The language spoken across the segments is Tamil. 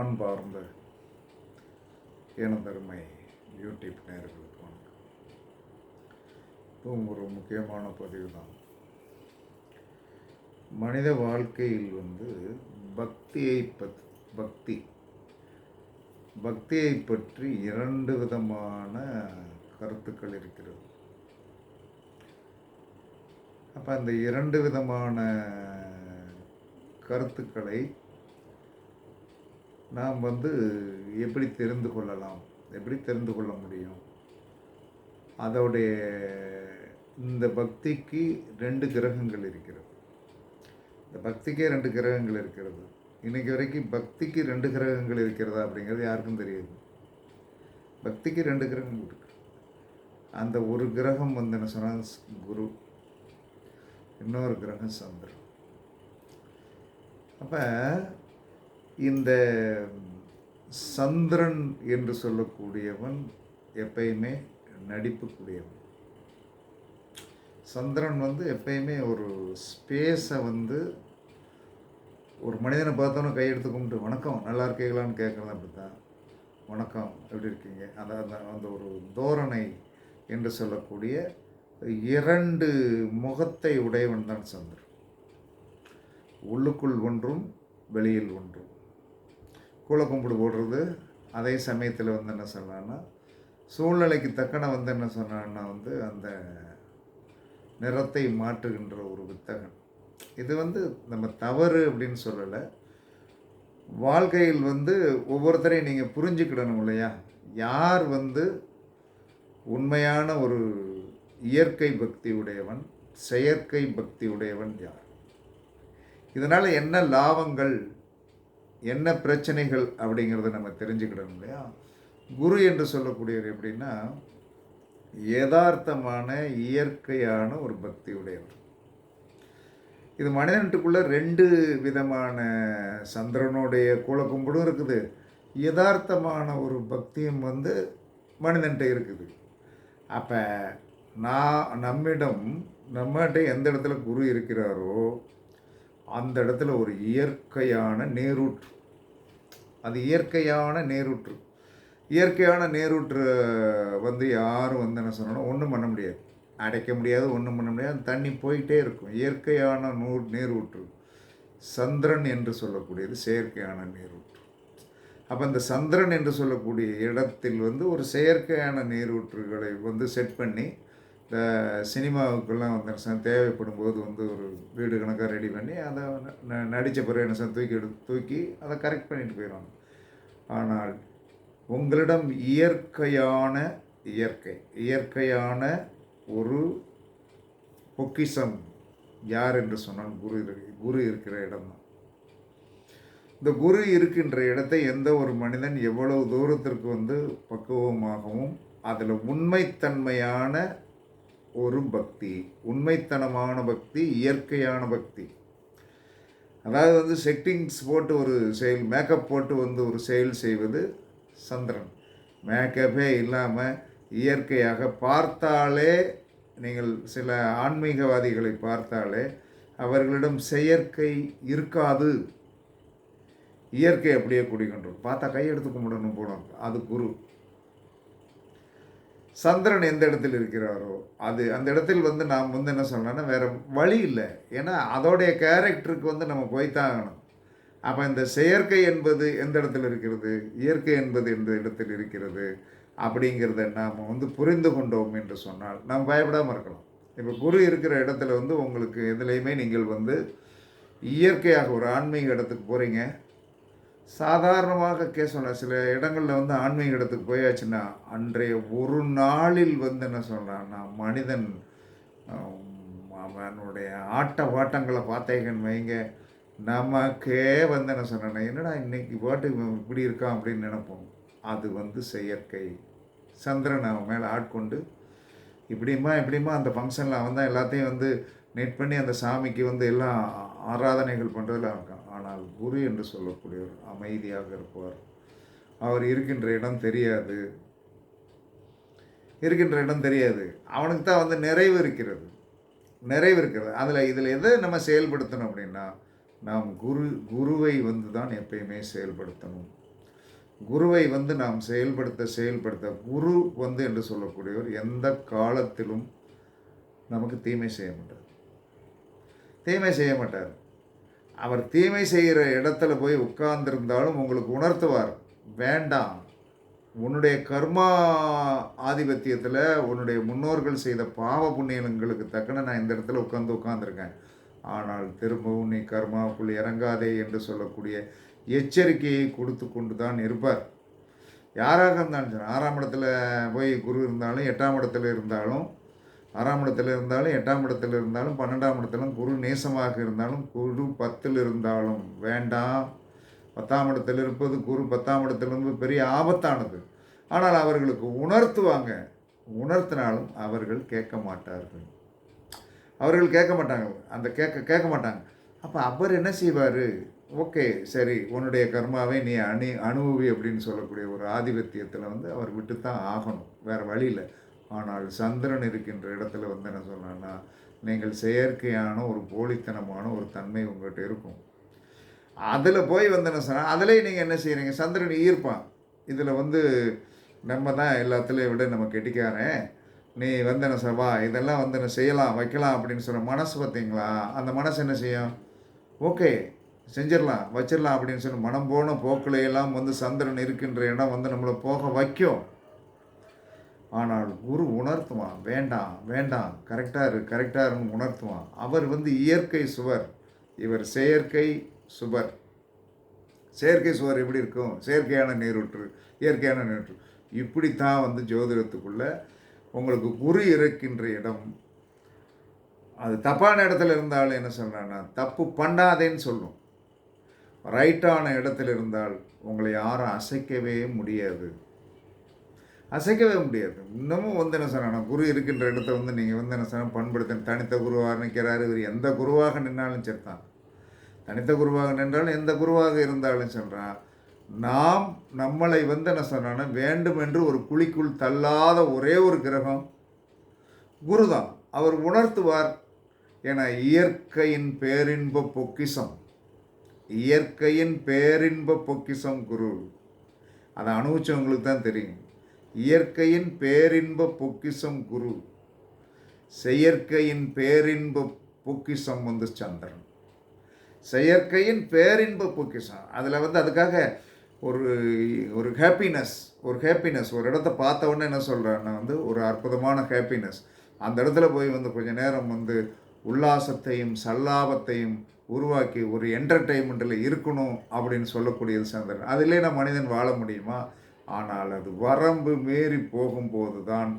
அன்பார்ந்த எனதருமை யூடியூப் நேர்களுக்கு வணக்கம். இதுவும் ஒரு முக்கியமான பதிவு தான் மனித வாழ்க்கையில் வந்து பக்தியை பத் பக்தி பக்தியை பற்றி இரண்டு விதமான கருத்துக்கள் இருக்கிறது. அப்போ அந்த இரண்டு விதமான கருத்துக்களை நாம் வந்து எப்படி தெரிந்து கொள்ளலாம்? எப்படி தெரிந்து கொள்ள முடியும்? அதோடைய இந்த பக்திக்கு ரெண்டு கிரகங்கள் இருக்கிறது. இந்த பக்திக்கே ரெண்டு கிரகங்கள் இருக்கிறது. இன்றைக்கு வரைக்கும் பக்திக்கு ரெண்டு கிரகங்கள் இருக்கிறதா அப்படிங்கிறது யாருக்கும் தெரியாது. பக்திக்கு ரெண்டு கிரகம் இருக்கு. அந்த ஒரு கிரகம் வந்து என்ன சொன்னால் குரு. இன்னொரு கிரகம் சந்திரன். அப்போ இந்த சந்திரன் என்று சொல்லக்கூடியவன் எப்பயுமே நடிப்புக்கூடியவன் சந்திரன் வந்து எப்பயுமே ஒரு ஸ்பேஸை வந்து ஒரு மனிதனை பார்த்தோன்னே கையெடுத்து கும்பிட்டு வணக்கம் நல்லா இருக்கீங்களான்னு கேட்குறது அப்படி தான் வணக்கம் எப்படி இருக்கீங்க? அந்த அந்த அந்த ஒரு தோரணை என்று சொல்லக்கூடிய இரண்டு முகத்தை உடையவன் தான் சந்திரன். உள்ளுக்குள் ஒன்றும் வெளியில் ஒன்றும். கூள கும்பிடு போடுறது அதே சமயத்தில் வந்து என்ன சொல்லலான்னா சூழ்நிலைக்கு தக்கன வந்து என்ன சொன்னான்னா வந்து அந்த நிறத்தை மாற்றுகின்ற ஒரு புத்தகம் இது வந்து நம்ம தவறு அப்படின்னு சொல்லலை. வாழ்க்கையில் வந்து ஒவ்வொருத்தரையும் நீங்கள் புரிஞ்சுக்கிடணும் இல்லையா? யார் வந்து உண்மையான ஒரு இயற்கை பக்தி உடையவன் செயற்கை பக்தி உடையவன் யார்? இதனால் என்ன லாபங்கள் என்ன பிரச்சனைகள் அப்படிங்கிறத நம்ம தெரிஞ்சுக்கிடணும் இல்லையா? குரு என்று சொல்லக்கூடியவர் எப்படின்னா யதார்த்தமான இயற்கையான ஒரு பக்தி உடையவர். இது மனிதனுக்குள்ளே ரெண்டு விதமான சந்திரனுடைய குலக்கும்படும் இருக்குது. யதார்த்தமான ஒரு பக்தியும் வந்து மனிதன்கிட்ட இருக்குது. அப்போ நான் நம்மிடம் நம்மகிட்ட எந்த இடத்துல குரு இருக்கிறாரோ அந்த இடத்துல ஒரு இயற்கையான நேரூற்று. அது இயற்கையான நேரூற்று. இயற்கையான நேரூற்று வந்து யாரும் வந்து என்ன சொன்னோன்னா ஒன்றும் பண்ண முடியாது. அடைக்க முடியாது ஒன்றும் பண்ண முடியாது. தண்ணி போயிட்டே இருக்கும். இயற்கையான நூர் நீரூற்று. சந்திரன் என்று சொல்லக்கூடியது செயற்கையான நீரூற்று. அப்போ இந்த சந்திரன் என்று சொல்லக்கூடிய இடத்தில் வந்து ஒரு செயற்கையான நீரூற்றுகளை வந்து செட் பண்ணி இந்த சினிமாவுக்கெல்லாம் வந்து என்ன தேவைப்படும் போது வந்து ஒரு வீடு கணக்காக ரெடி பண்ணி அதை ந- நடித்த பிறகு என்ன தூக்கி எடுத்து தூக்கி அதை கரெக்ட் பண்ணிட்டு போயிடுவாங்க. ஆனால் உங்களிடம் இயற்கையான இயற்கை இயற்கையான ஒரு பொக்கிஷம் யார் என்று சொன்னால் குரு குரு இருக்கிற இடம்தான் இந்த குரு இருக்கின்ற இடத்தை எந்த ஒரு மனிதன் எவ்வளவு தூரத்திற்கு வந்து பக்குவமாகவும் அதில் உண்மைத்தன்மையான ஒரு பக்தி உண்மைத்தனமான பக்தி இயற்கையான பக்தி. அதாவது வந்து செட்டிங்ஸ் போட்டு ஒரு செயல் மேக்கப் போட்டு வந்து ஒரு செயல் செய்வது சந்திரன். மேக்கப்பே இல்லாமல் இயற்கையாக பார்த்தாலே நீங்கள் சில ஆன்மீகவாதிகளை பார்த்தாலே அவர்களிடம் செயற்கை இருக்காது. இயற்கை அப்படியே குடிக்கொண்டோம் பார்த்தா கையெடுத்து கும்பிடணும் போனோம் அது குரு. சந்திரன் எந்த இடத்தில் இருக்கிறாரோ அது அந்த இடத்தில் வந்து நாம் வந்து என்ன சொல்லணும்னா வேறு வழி இல்லை. ஏன்னா அதோடைய கேரக்டருக்கு வந்து நம்ம போய்த்தான் ஆகணும். அப்போ இந்த செயற்கை என்பது எந்த இடத்துல இருக்கிறது இயற்கை என்பது எந்த இடத்தில் இருக்கிறது அப்படிங்கிறத நாம் வந்து புரிந்து கொண்டோம் என்று சொன்னால் நாம் பயப்படாமல் இருக்கலாம். இப்போ குரு இருக்கிற இடத்துல வந்து உங்களுக்கு எதுலேயுமே நீங்கள் வந்து இயற்கையாக ஒரு ஆன்மீக இடத்துக்கு போகிறீங்க சாதாரணமாக கேசல சில இடங்களில் வந்து ஆன்மீக இடத்துக்கு போயாச்சுன்னா அன்றைய ஒரு நாளில் வந்து என்ன சொல்கிறான்னா மனிதன் அவனுடைய ஆட்ட பாட்டங்களை பார்த்தேங்கன்னு வைங்க. நமக்கே வந்து என்ன சொன்னா என்னடா இன்னைக்கு பாட்டு இப்படி இருக்கான் அப்படின்னு நினைப்போம். அது வந்து செயற்கை. சந்திரன் அவன் மேலே ஆட்கொண்டு இப்படிமா இப்படிமா அந்த ஃபங்க்ஷனில் அவன் தான் எல்லாத்தையும் வந்து நெட் பண்ணி அந்த சாமிக்கு வந்து எல்லாம் ஆராதனைகள் பண்ணுறதுல இருக்கான் ஆனால் குரு என்று சொல்லக்கூடியவர் அமைதியாக இருப்பார் அவர் இருக்கின்ற இடம் தெரியாது. இருக்கின்ற இடம் தெரியாது. அவனுக்கு தான் வந்து நிறைவு இருக்கிறது. நிறைவு இருக்கிறது. அதில் இதில் எதை நம்ம செயல்படுத்தணும் அப்படின்னா நாம் குரு குருவை வந்து தான் எப்பயுமே செயல்படுத்தணும். குருவை வந்து நாம் செயல்படுத்த செயல்படுத்த குரு வந்து என்று சொல்லக்கூடியவர் எந்த காலத்திலும் நமக்கு தீமை செய்ய மாட்டார். தீமை செய்ய மாட்டார். அவர் தீமை செய்கிற இடத்துல போய் உட்கார்ந்திருந்தாலும் உங்களுக்கு உணர்த்துவார். வேண்டாம். உன்னுடைய கர்மா ஆதிபத்தியத்தில் உன்னுடைய முன்னோர்கள் செய்த பாவ புண்ணியங்களுக்கு தக்கன நான் இந்த இடத்துல உட்காந்து உட்காந்துருக்கேன் ஆனால் திரும்பவும் நீ கர்மாவுக்குள் இறங்காதே என்று சொல்லக்கூடிய எச்சரிக்கையை கொடுத்து கொண்டு தான் இருப்பார். யாராக இருந்தாலும் சரி ஆறாம் இடத்துல போய் குரு இருந்தாலும் எட்டாம் இடத்துல இருந்தாலும் ஆறாம் இடத்துல இருந்தாலும் எட்டாம் இடத்துல இருந்தாலும் பன்னெண்டாம் இடத்துல குரு நேசமாக இருந்தாலும் குரு பத்தில் இருந்தாலும் வேண்டாம். பத்தாம் இடத்தில் இருப்பது குரு பத்தாம் இடத்திலிருந்து பெரிய ஆபத்தானது. ஆனால் அவர்களுக்கு உணர்த்துவாங்க. உணர்த்தினாலும் அவர்கள் கேட்க மாட்டார்கள். அவர்கள் கேட்க மாட்டாங்க. அந்த கேட்க கேட்க மாட்டாங்க. அப்போ அவர் என்ன செய்வார்? ஓகே சரி உன்னுடைய கர்மாவை நீ அணி அனுபவி அப்படின்னு சொல்லக்கூடிய ஒரு ஆதிபத்தியத்தில் வந்து அவர் விட்டு தான் ஆகணும். வேறு வழியில் ஆனால் சந்திரன் இருக்கின்ற இடத்துல வந்து என்ன சொன்னான்னா நீங்கள் செயற்கையான ஒரு போலித்தனமான ஒரு தன்மை உங்கள்கிட்ட இருக்கும். அதில் போய் வந்து என்ன சொன்னால் அதிலே நீங்கள் என்ன செய்கிறீங்க சந்திரன் ஈர்ப்பான். இதில் வந்து நம்ம தான் எல்லாத்துலேயும் விட நம்ம கெட்டிக்காரன். நீ வந்து என்ன சொல்வா இதெல்லாம் வந்து என்ன செய்யலாம் வைக்கலாம் அப்படின்னு சொல்கிற மனசு பார்த்தீங்களா அந்த மனசு என்ன செய்யும்? ஓகே செஞ்சிடலாம் வச்சிடலாம் அப்படின்னு சொல்லி மனம் போன போக்கிலையெல்லாம் வந்து சந்திரன் இருக்கின்ற இடம் வந்து நம்மளை போக வைக்கும். ஆனால் குரு உணர்த்துவான். வேண்டாம் வேண்டாம். கரெக்டாக இரு கரெக்டாக இருன்னு உணர்த்துவான். அவர் வந்து இயற்கை சுவர். இவர் செயற்கை சுவர். செயற்கை சுவர் எப்படி இருக்கும்? செயற்கையான நீரூற்று இயற்கையான நீரூற்று. இப்படித்தான் வந்து ஜோதிடத்துக்குள்ள உங்களுக்கு குரு இருக்கின்ற இடம். அது தப்பான இடத்துல இருந்தால் என்ன சொல்கிறான்னா தப்பு பண்ணாதேன்னு சொல்லும். ரைட்டான இடத்துல இருந்தால் உங்களை யாரும் அசைக்கவே முடியாது. அசைக்கவே முடியாது. இன்னமும் வந்து என்ன குரு இருக்கின்ற இடத்த வந்து நீங்கள் வந்து என்ன சொன்னால் தனித்த குருவாக நிற்கிறாரு. இவர் எந்த குருவாக நின்றாலும் சரிதான். தனித்த குருவாக நின்றாலும் எந்த குருவாக இருந்தாலும் சொல்கிறான் நாம் நம்மளை வந்து என்ன வேண்டும் என்று ஒரு குழிக்குள் தள்ளாத ஒரே ஒரு கிரகம் குரு தான் அவர் உணர்த்துவார் என இயற்கையின் பேரின்ப பொக்கிசம் இயற்கையின் பேரின்ப பொக்கிசம் குரு. அதை அனுபவிச்சவங்களுக்கு தான் தெரியும். இயற்கையின் பேரின்ப பொக்கிசம் குரு. செயற்கையின் பேரின்ப பொக்கிசம் வந்து சந்திரன். செயற்கையின் பேரின்ப பொக்கிசம் அதில் வந்து அதுக்காக ஒரு ஒரு ஹாப்பினஸ் ஒரு ஹாப்பினஸ் ஒரு இடத்த பார்த்த உடனே என்ன சொல்கிறேன்னா வந்து ஒரு அற்புதமான ஹாப்பினஸ் அந்த இடத்துல போய் வந்து கொஞ்ச நேரம் வந்து உல்லாசத்தையும் சல்லாபத்தையும் உருவாக்கி ஒரு என்டர்டெயின்மெண்ட்டில் இருக்கணும் அப்படின்னு சொல்லக்கூடியது சந்திரன். அதிலே நான் மனிதன் வாழ முடியுமா? ஆனால் அது வரம்பு மீறி போகும்போது தான்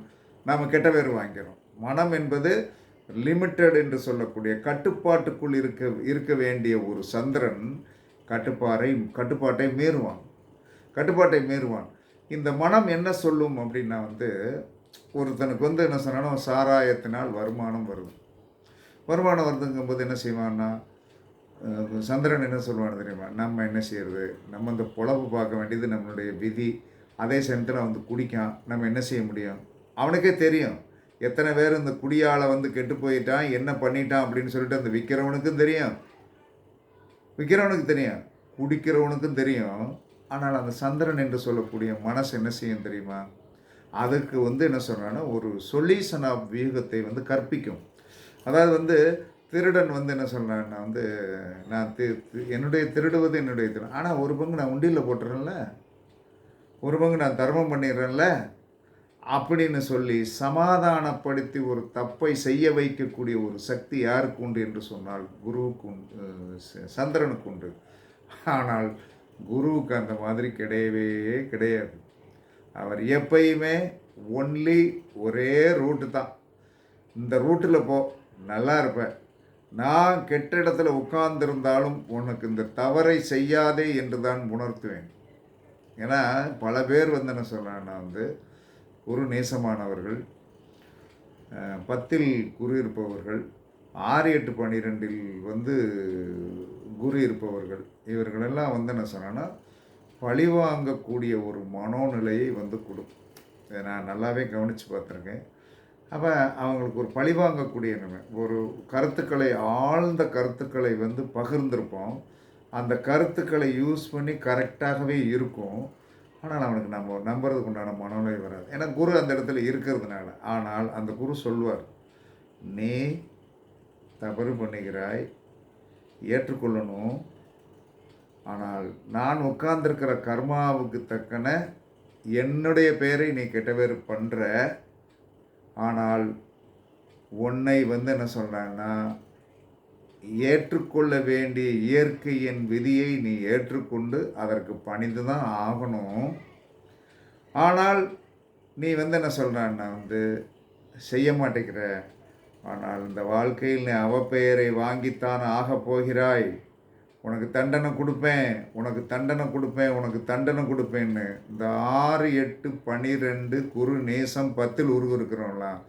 நாம் கெட்ட பேர் வாங்கிறோம் மனம் என்பது லிமிட்டட் என்று சொல்லக்கூடிய கட்டுப்பாட்டுக்குள் இருக்க இருக்க வேண்டிய ஒரு சந்திரன் கட்டுப்பாறை கட்டுப்பாட்டை மீறுவான். கட்டுப்பாட்டை மீறுவான். இந்த மனம் என்ன சொல்லும் அப்படின்னா வந்து ஒருத்தனுக்கு வந்து என்ன சொன்னாலும் சாராயத்தினால் வருமானம் வருது வருமானம் வருதுங்கும்போது என்ன செய்வான்னா சந்திரன் என்ன சொல்லுவான்னு தெரியுமா? நம்ம என்ன செய்யறது? நம்ம இந்த பொழப்பு பார்க்க வேண்டியது நம்மளுடைய விதி. அதே சமயத்தில் வந்து குடிக்கான். நம்ம என்ன செய்ய முடியும்? அவனுக்கே தெரியும். எத்தனை பேர் இந்த குடியால் வந்து கெட்டு போயிட்டான் என்ன பண்ணிட்டான் அப்படின்னு சொல்லிட்டு அந்த விற்கிறவனுக்கும் தெரியும். விற்கிறவனுக்கு தெரியும். குடிக்கிறவனுக்கும் தெரியும். ஆனால் அந்த சந்திரன் என்று சொல்லக்கூடிய மனசு என்ன செய்யும் தெரியுமா? அதுக்கு வந்து என்ன சொல்கிறான்னா ஒரு சொல்யூஷன் ஆஃப் வியூகத்தை வந்து கற்பிக்கும். அதாவது வந்து திருடன் வந்து என்ன சொல்கிறான்னா வந்து நான் தி தி- என்னுடைய திருடுவது என்னுடைய திரு ஆனால் ஒரு பங்கு நான் உண்டியில் போட்டுறேன்ல. ஒரு பங்கு நான் தர்மம் பண்ணிடுறேன்ல? அப்படின்னு சொல்லி சமாதானப்படுத்தி ஒரு தப்பை செய்ய வைக்கக்கூடிய ஒரு சக்தி யாருக்கு உண்டு என்று சொன்னால் குருவுக்கு உண்டு சந்திரனுக்கு உண்டு. ஆனால் குருவுக்கு அந்த மாதிரி கிடையவே கிடையாது. அவர் எப்பயுமே ஒன்லி ஒரே ரூட்டு தான். இந்த ரூட்டில் போ நல்லா இருப்பேன் நான் கெட்ட இடத்துல உட்கார்ந்திருந்தாலும் உனக்கு இந்த தவறை செய்யாதே என்று தான் உணர்த்துவேன். ஏன்னா பல பேர் வந்து என்ன சொல்கிறாங்கன்னா வந்து குரு நேசமானவர்கள் பத்தில் குரு இருப்பவர்கள் ஆறு எட்டு பன்னிரெண்டில் வந்து குரு இருப்பவர்கள் இவர்களெல்லாம் வந்து என்ன சொன்னான்னா பழிவாங்கக்கூடிய ஒரு மனோநிலையை வந்து கொடுக்கும். இதை நான் நல்லாவே கவனித்து பார்த்துருக்கேன். அப்போ அவங்களுக்கு ஒரு பழிவாங்கக்கூடிய நிலை ஒரு கருத்துக்களை ஆழ்ந்த கருத்துக்களை வந்து பகிர்ந்திருப்போம். அந்த கருத்துக்களை யூஸ் பண்ணி கரெக்டாகவே இருக்கும். ஆனால் அவனுக்கு நம்ம நம்புறதுக்கு உண்டான மனநிலை வராது. ஏன்னா குரு அந்த இடத்துல இருக்கிறதுனால. ஆனால் அந்த குரு சொல்வார் நீ தவறு பண்ணுகிறாய் ஏற்றுக்கொள்ளணும். ஆனால் நான் உட்கார்ந்துருக்கிற கர்மாவுக்கு தக்கன என்னுடைய பெயரை நீ கெட்ட பேர் பண்ணுற ஆனால் உன்னை வந்து என்ன சொல்கிறான்னா ஏற்றுக்கொள்ள வேண்டிய இயற்கையின் விதியை நீ ஏற்றுக்கொண்டு அதற்கு பணிந்து தான் ஆகணும். ஆனால் நீ வந்து என்ன சொல்கிறான்னா வந்து செய்ய மாட்டேங்கிற ஆனால் இந்த வாழ்க்கையில் நீ அவப்பெயரை வாங்கித்தான் ஆகப் போகிறாய். உனக்கு தண்டனை கொடுப்பேன் உனக்கு தண்டனை கொடுப்பேன் உனக்கு தண்டனை கொடுப்பேன்னு. இந்த ஆறு எட்டு பனிரெண்டு குரு நேசம் பத்தில் உருவு இருக்கிறவங்களாம்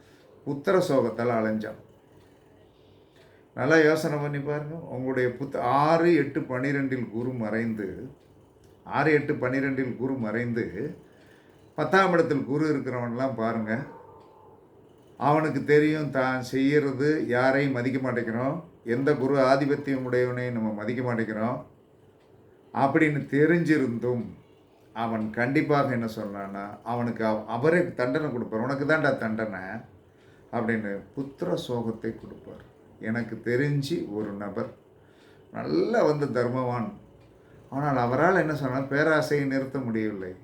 புத்திர சோகத்தால் அலைஞ்சான். நல்லா யோசனை பண்ணி பாருங்கள் உங்களுடைய புத்த ஆறு எட்டு பன்னிரெண்டில் குரு மறைந்து ஆறு எட்டு பன்னிரெண்டில் குரு மறைந்து பத்தாம் இடத்தில் குரு இருக்கிறவன்லாம் பாருங்க. அவனுக்கு தெரியும் தான் செய்கிறது யாரையும் மதிக்க மாட்டேங்கிறோம். எந்த குரு ஆதிபத்தியம் உடையவனையும் நம்ம மதிக்க மாட்டேங்கிறோம். அப்படின்னு தெரிஞ்சிருந்தும் அவன் கண்டிப்பாக என்ன சொன்னான்னா அவனுக்கு அவரே தண்டனை கொடுப்பார். உனக்கு தான்டா தண்டனை அப்படின்னு புத்திர சோகத்தை கொடுப்பார். எனக்கு தெரிஞ்சு ஒரு நபர். நல்லா வந்து தர்மவான். ஆனால் அவரால் என்ன சொன்னால் பேராசையை நிறுத்த முடியவில்லை.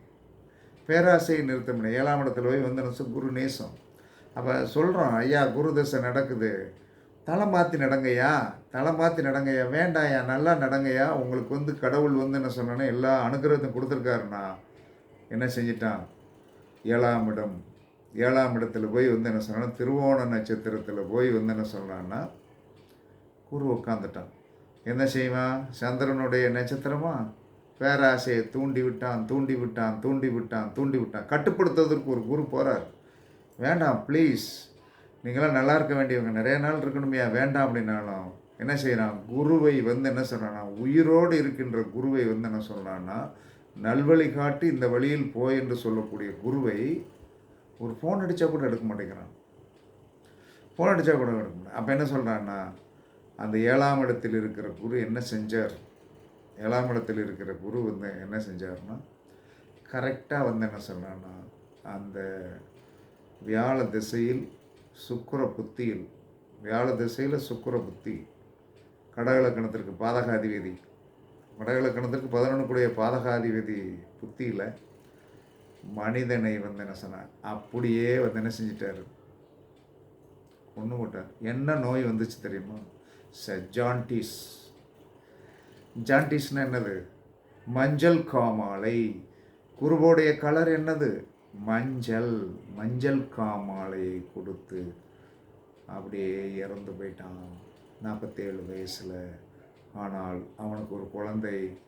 பேராசையை நிறுத்த முடியும் ஏழாம் இடத்துல போய் வந்து என்ன குரு நேசம். அப்போ சொல்கிறோம் ஐயா குரு தசை நடக்குது. தலை மாற்றி நடங்கய்யா. தலை மாற்றி நடங்கய்யா. வேண்டாயா நல்லா நடங்கய்யா. உங்களுக்கு வந்து கடவுள் வந்து என்ன சொன்னோன்னா எல்லா அனுகிரகத்தையும் கொடுத்துருக்காருண்ணா. என்ன செஞ்சிட்டான்? ஏழாம் இடம். ஏழாம் இடத்துல போய் வந்து என்ன சொன்னால் திருவோண நட்சத்திரத்தில் போய் வந்து என்ன சொன்னான்னா குரு உட்காந்துட்டான் என்ன செய்வான்? சந்திரனுடைய நட்சத்திரமா? பேராசையை தூண்டி விட்டான் தூண்டி விட்டான் தூண்டி விட்டான் தூண்டி விட்டான். கட்டுப்படுத்துவதற்கு ஒரு குரு போகிறார் வேண்டாம் ப்ளீஸ் நீங்களாம் நல்லா இருக்க வேண்டியவங்க. நிறைய நாள் இருக்கணுமையா வேண்டாம் அப்படின்னாலும் என்ன செய்கிறான் குருவை வந்து என்ன சொல்கிறான்னா உயிரோடு இருக்கின்ற குருவை வந்து என்ன சொல்கிறான்னா நல்வழி காட்டி இந்த வழியில் போய் என்று சொல்லக்கூடிய குருவை ஒரு ஃபோன் அடித்தா கூட எடுக்க மாட்டேங்கிறான். ஃபோன் அடித்தா கூட எடுக்க மாட்டேன். அப்போ என்ன சொல்கிறான்னா அந்த ஏழாம் இடத்தில் இருக்கிற குரு என்ன செஞ்சார்? ஏழாம் இடத்தில் இருக்கிற குரு வந்து என்ன செஞ்சார்னா கரெக்டாக வந்து என்ன சொல்கிறான்னா அந்த வியாழ திசையில் சுக்கர புத்தியில் வியாழ திசையில் சுக்கிர புத்தி கடகலக்கணத்திற்கு பாதகாதிபதி கடகலக்கணத்திற்கு பதினொன்றுக்குடைய பாதகாதிபதி புத்தியில் மனிதனை வந்து என்ன சொன்னார்? அப்படியே வந்து என்ன செஞ்சிட்டார்? ஒன்று போட்டார். என்ன நோய் வந்துச்சு தெரியுமா? ச ஜாண்டிஸ் ஜாண்டிஸ்னா என்னது? மஞ்சள் காமாலை. குருவோடைய கலர் என்னது? மஞ்சள். மஞ்சள் காமாலையை கொடுத்து அப்படியே இறந்து போயிட்டான். நாற்பத்தேழு வயசில். ஆனால் அவனுக்கு ஒரு குழந்தை.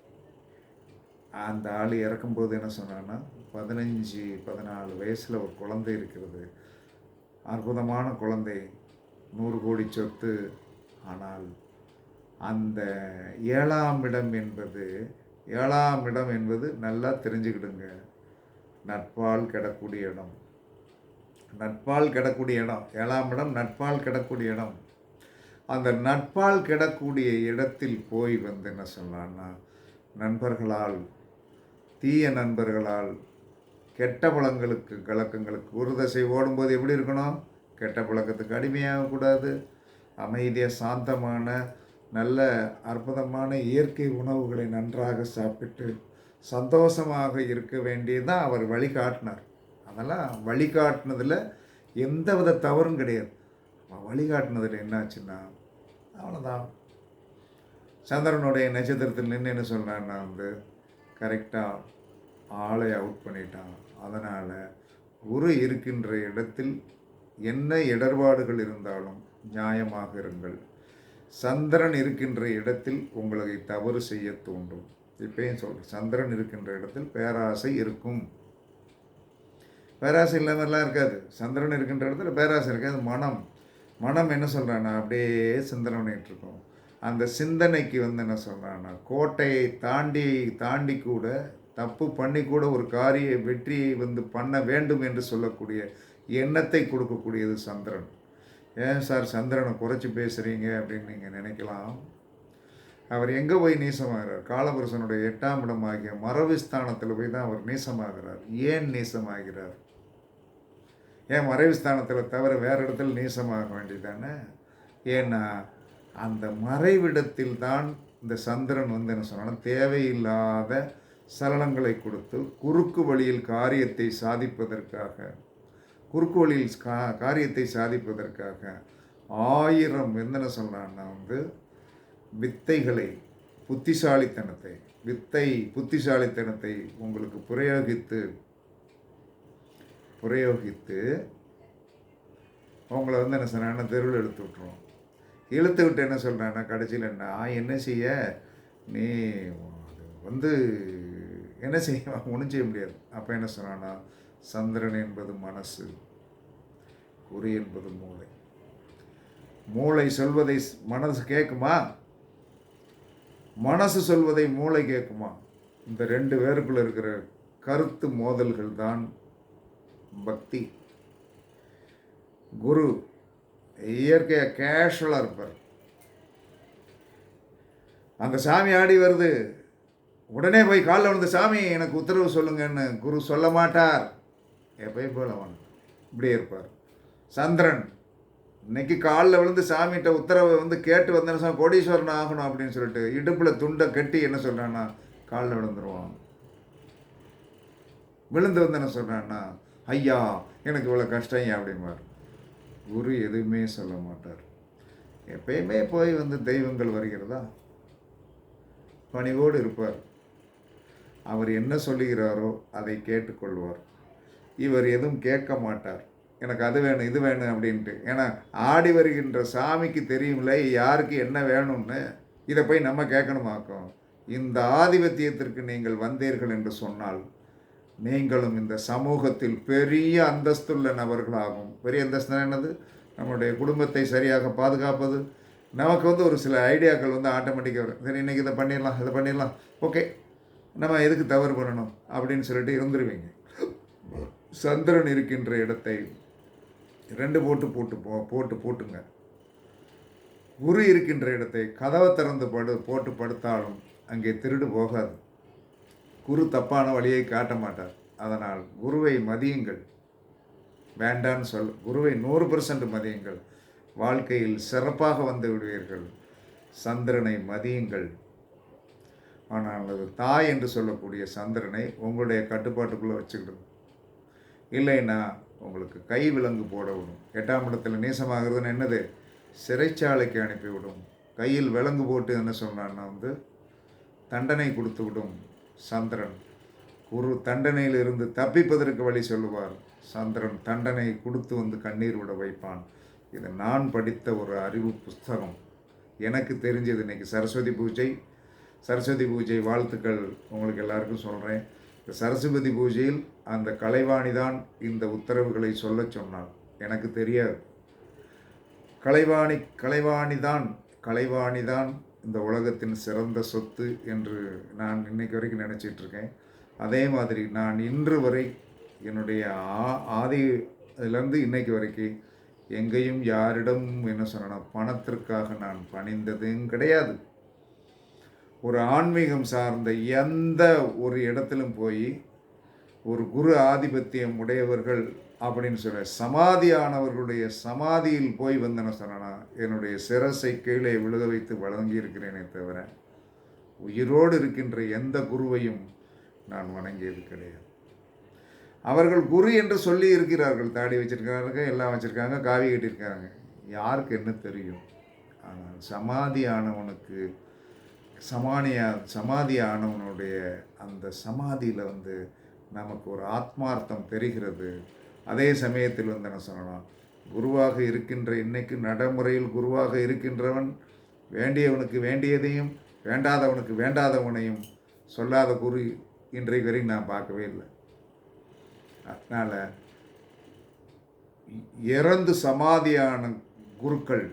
அந்த ஆள் இறக்கும்போது என்ன சொன்னான்னா பதினஞ்சு பதினாலு வயசில் ஒரு குழந்தை இருக்கிறது. அற்புதமான குழந்தை. நூறு கோடி சொத்து. ஆனால் அந்த ஏழாம் இடம் என்பது ஏழாம் இடம் என்பது நல்லா தெரிஞ்சுக்கிடுங்க. நட்பால் கிடக்கூடிய இடம். நட்பால் கிடக்கூடிய இடம். ஏழாம் இடம் நட்பால் கிடக்கூடிய இடம். அந்த நட்பால் கிடக்கூடிய இடத்தில் போய் வந்து என்ன சொல்லலான்னா நண்பர்களால் தீய நண்பர்களால் கெட்ட பழங்களுக்கு கலக்கங்களுக்கு ஒரு தசை ஓடும்போது எப்படி இருக்கணும்? கெட்ட பழக்கத்துக்கு அடிமையாகக்கூடாது. அமைதியாக சாந்தமான நல்ல அற்புதமான இயற்கை உணவுகளை நன்றாக சாப்பிட்டு சந்தோஷமாக இருக்க வேண்டியதுதான் அவர் வழிகாட்டினார். அதெல்லாம் வழிகாட்டினதில் எந்த வித தவறும் கிடையாது. அவன் வழிகாட்டினதில் என்னாச்சுன்னா அவ்வளோதான் சந்திரனுடைய நட்சத்திரத்தில் நின்று என்ன சொல்கிறான்னா வந்து கரெக்டாக ஆளை அவுட் பண்ணிட்டான். அதனால் குரு இருக்கின்ற இடத்தில் என்ன இடர்பாடுகள் இருந்தாலும் நியாயமாக இருங்கள். சந்திரன் இருக்கின்ற இடத்தில் உங்களை தவறு செய்ய தூண்டும் இப்பயும் சொல்கிறேன் சந்திரன் இருக்கின்ற இடத்தில் பேராசை இருக்கும். பேராசை இல்லாமல்லாம் இருக்காது. சந்திரன் இருக்கின்ற இடத்துல பேராசை இருக்காது. மனம் மனம் என்ன சொல்கிறான்னா அப்படியே சிந்தனை பண்ணிட்டு அந்த சிந்தனைக்கு வந்து என்ன சொல்கிறான்னா கோட்டையை தாண்டி தாண்டி கூட தப்பு பண்ணி கூட ஒரு காரிய வெற்றியை வந்து பண்ண வேண்டும் என்று சொல்லக்கூடிய எண்ணத்தை கொடுக்கக்கூடியது சந்திரன். ஏன் சார் சந்திரனை குறைச்சி பேசுகிறீங்க அப்படின்னு நீங்கள் நினைக்கலாம். அவர் எங்கே போய் நீசமாகிறார்? காலபுருஷனுடைய எட்டாம் இடமாகிய மரவிஸ்தானத்தில் போய் தான் அவர் நீசமாகிறார். ஏன் நீசமாகிறார்? ஏன் மறைவுஸ்தானத்தில் தவிர வேறு இடத்துல நீசமாக வேண்டியதானே? ஏன்னா அந்த மறைவிடத்தில் தான் இந்த சந்திரன் வந்து என்ன சொன்னால் தேவையில்லாத சலனங்களை கொடுத்து குறுக்கு வழியில் காரியத்தை சாதிப்பதற்காக குறுக்கோளில் கா காரியத்தை சாதிப்பதற்காக ஆயிரம் என்ன சொல்கிறான்னா வந்து வித்தைகளை புத்திசாலித்தனத்தை வித்தை புத்திசாலித்தனத்தை உங்களுக்கு பிரயோகித்து பிரயோகித்து உங்களை வந்து என்ன சொன்னாங்கன்னா தெருவில் இழுத்து விட்ருவோம் இழுத்து விட்டு என்ன சொல்கிறான்னா கடைசியில் நான் என்ன செய்ய? நீ வந்து என்ன செய்ய? ஒன்றும் செய்ய முடியாது. அப்போ என்ன சொன்னான்னா சந்திரன் என்பது மனசு குறி என்பது மூளை. மூளை சொல்வதை மனசு கேட்குமா? மனசு சொல்வதை மூளை கேட்குமா? இந்த ரெண்டு பேருக்குள்ள இருக்கிற கருத்து மோதல்கள் தான் பக்தி. குரு இயற்கையாக கேஷுவலாக இருப்பார். அந்த சாமி ஆடி வருது. உடனே போய் காலில் விழுந்த சாமி எனக்கு உத்தரவு சொல்லுங்கன்னு. குரு சொல்ல மாட்டார். எப்பயும் போல அவன். இப்படியே இருப்பார். சந்திரன் இன்னைக்கு காலில் விழுந்து சாமிகிட்ட உத்தரவை வந்து கேட்டு வந்தேன்னு சொன்னால் கோடீஸ்வரன் ஆகணும் அப்படின்னு சொல்லிட்டு இடுப்பில் துண்டை கட்டி என்ன சொல்கிறான்னா காலில் விழுந்துருவான் விழுந்து வந்து என்ன சொல்கிறான்னா ஐயா எனக்கு இவ்வளோ கஷ்டம் ஏன் அப்படிம்பார். குரு எதுவுமே சொல்ல மாட்டார். எப்பயுமே போய் வந்து தெய்வங்கள் வருகிறதா? பணிவோடு இருப்பார். அவர் என்ன சொல்லுகிறாரோ அதை கேட்டுக்கொள்வார். இவர் எதுவும் கேட்க மாட்டார். எனக்கு அது வேணும் இது வேணும் அப்படின்ட்டு. ஏன்னா ஆடி வருகின்ற சாமிக்கு தெரியும்ல யாருக்கு என்ன வேணும்னு? இதை போய் நம்ம கேட்கணுமாக்கும் இந்த ஆதிபத்தியத்திற்கு நீங்கள் வந்தீர்கள் என்று சொன்னால் நீங்களும் இந்த சமூகத்தில் பெரிய அந்தஸ்துள்ள நபர்களாகும் பெரிய அந்தஸ்து என்னது? நம்மளுடைய குடும்பத்தை சரியாக பாதுகாப்பது. நமக்கு வந்து ஒரு சில ஐடியாக்கள் வந்து ஆட்டோமேட்டிக்காக வரும். சரி இன்றைக்கி இதை பண்ணிடலாம் இதை பண்ணிடலாம். ஓகே நம்ம எதுக்கு தவறு பண்ணணும் அப்படின்னு சொல்லிட்டு இருந்துருவீங்க. சந்திரன் இருக்கின்ற இடத்தை ரெண்டு போட்டு போட்டு போ போட்டு போட்டுங்க. குரு இருக்கின்ற இடத்தை கதவை திறந்து படு போட்டு படுத்தாலும் அங்கே திருடு போகாது. குரு தப்பான வழியை காட்ட மாட்டார். அதனால் குருவை மதியுங்கள். வேண்டான்னு சொல் குருவை நூறு பர்சன்ட் மதியுங்கள். வாழ்க்கையில் சிறப்பாக வந்து விடுவீர்கள். சந்திரனை மதியுங்கள். ஆனால் அது தாய் என்று சொல்லக்கூடிய சந்திரனை உங்களுடைய கட்டுப்பாட்டுக்குள்ளே வச்சுக்கிடுங்க. இல்லைன்னா உங்களுக்கு கை விலங்கு போட விடும் எட்டாம் இடத்துல நீசமாகிறதுன்னு என்னது? சிறைச்சாலைக்கு அனுப்பிவிடும். கையில் விலங்கு போட்டு என்ன சொன்னான்னா வந்து தண்டனை கொடுத்து விடும் சந்திரன். குரு தண்டனையிலிருந்து தப்பிப்பதற்கு வழி சொல்லுவார். சந்திரன் தண்டனை கொடுத்து வந்து கண்ணீர் விட வைப்பான். இது நான் படித்த ஒரு அறிவு புஸ்தகம். எனக்கு தெரிஞ்சது இன்னைக்கு சரஸ்வதி பூஜை. சரஸ்வதி பூஜை வாழ்த்துக்கள் உங்களுக்கு எல்லாருக்கும் சொல்கிறேன் இந்த சரஸ்வதி பூஜையில் அந்த கலைவாணி தான் இந்த உத்தரவுகளை சொல்ல சொன்னாள் எனக்கு தெரியாது. கலைவாணி கலைவாணி தான் கலைவாணி தான் இந்த உலகத்தின் சிறந்த சொத்து என்று நான் இன்னைக்கு வரைக்கும் நினச்சிட்டு இருக்கேன். அதே மாதிரி நான் இன்று வரை என்னுடைய ஆ இதுலேருந்து இன்னைக்கு வரைக்கும் எங்கேயும் யாரிடம் என்ன சொல்லணும் பணத்திற்காக நான் பணிந்ததும் கிடையாது. ஒரு ஆன்மீகம் சார்ந்த எந்த ஒரு இடத்திலும் போய் ஒரு குரு ஆதிபத்தியம் உடையவர்கள் அப்படின்னு சொல்ல சமாதியானவர்களுடைய சமாதியில் போய் வந்தன சொன்னா என்னுடைய சிரசை கீழே விழுக வைத்து வழங்கியிருக்கிறேனே தவிர உயிரோடு இருக்கின்ற எந்த குருவையும் நான் வணங்கியது கிடையாது. அவர்கள் குரு என்று சொல்லி இருக்கிறார்கள் தாடி வச்சுருக்காங்க எல்லாம் வச்சுருக்காங்க காவி கட்டியிருக்காங்க. யாருக்கு என்ன தெரியும்? ஆனால் சமாதியானவனுக்கு சமானியா சமாதியானவனுடைய அந்த சமாதியில் வந்து நமக்கு ஒரு ஆத்மார்த்தம் தெரிகிறது. அதே சமயத்தில் வந்து என்ன சொல்லலாம்? குருவாக இருக்கின்ற இன்னைக்கு நடைமுறையில் குருவாக இருக்கின்றவன் வேண்டியவனுக்கு வேண்டியதையும் வேண்டாதவனுக்கு வேண்டாதவனையும் சொல்லாத குரு இன்றைக்கு வரைக்கும் நான் பார்க்கவே இல்லை. அதனால் இறந்து சமாதியான குருக்கள்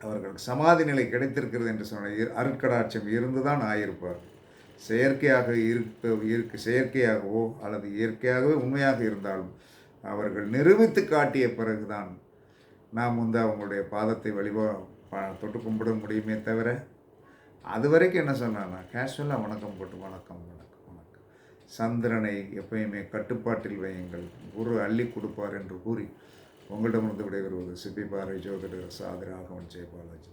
அவர்களுக்கு சமாதி நிலை கிடைத்திருக்கிறது என்று சொன்ன அருட்கடாட்சம் இருந்து தான் ஆயிருப்பார் செயற்கையாக இருக்க இருக்க செயற்கையாகவோ அல்லது இயற்கையாகவே உண்மையாக இருந்தாலும் அவர்கள் நிரூபித்து காட்டிய பிறகுதான் நாம் வந்து அவங்களுடைய பாதத்தை வழிபா தொட்டு கும்பிட முடியுமே தவிர அது வரைக்கும் என்ன சொன்னான்னா கேஷுவலாக வணக்கம் போட்டு வணக்கம் வணக்கம் வணக்கம். சந்திரனை எப்பயுமே கட்டுப்பாட்டில் வையுங்கள். குரு அள்ளி கொடுப்பார் என்று கூறி உங்களிடமிருந்து விடைபெறுவது சிபி பாறை ஜோதிடர் சாதிராகவன் ஜெயபாலாஜி.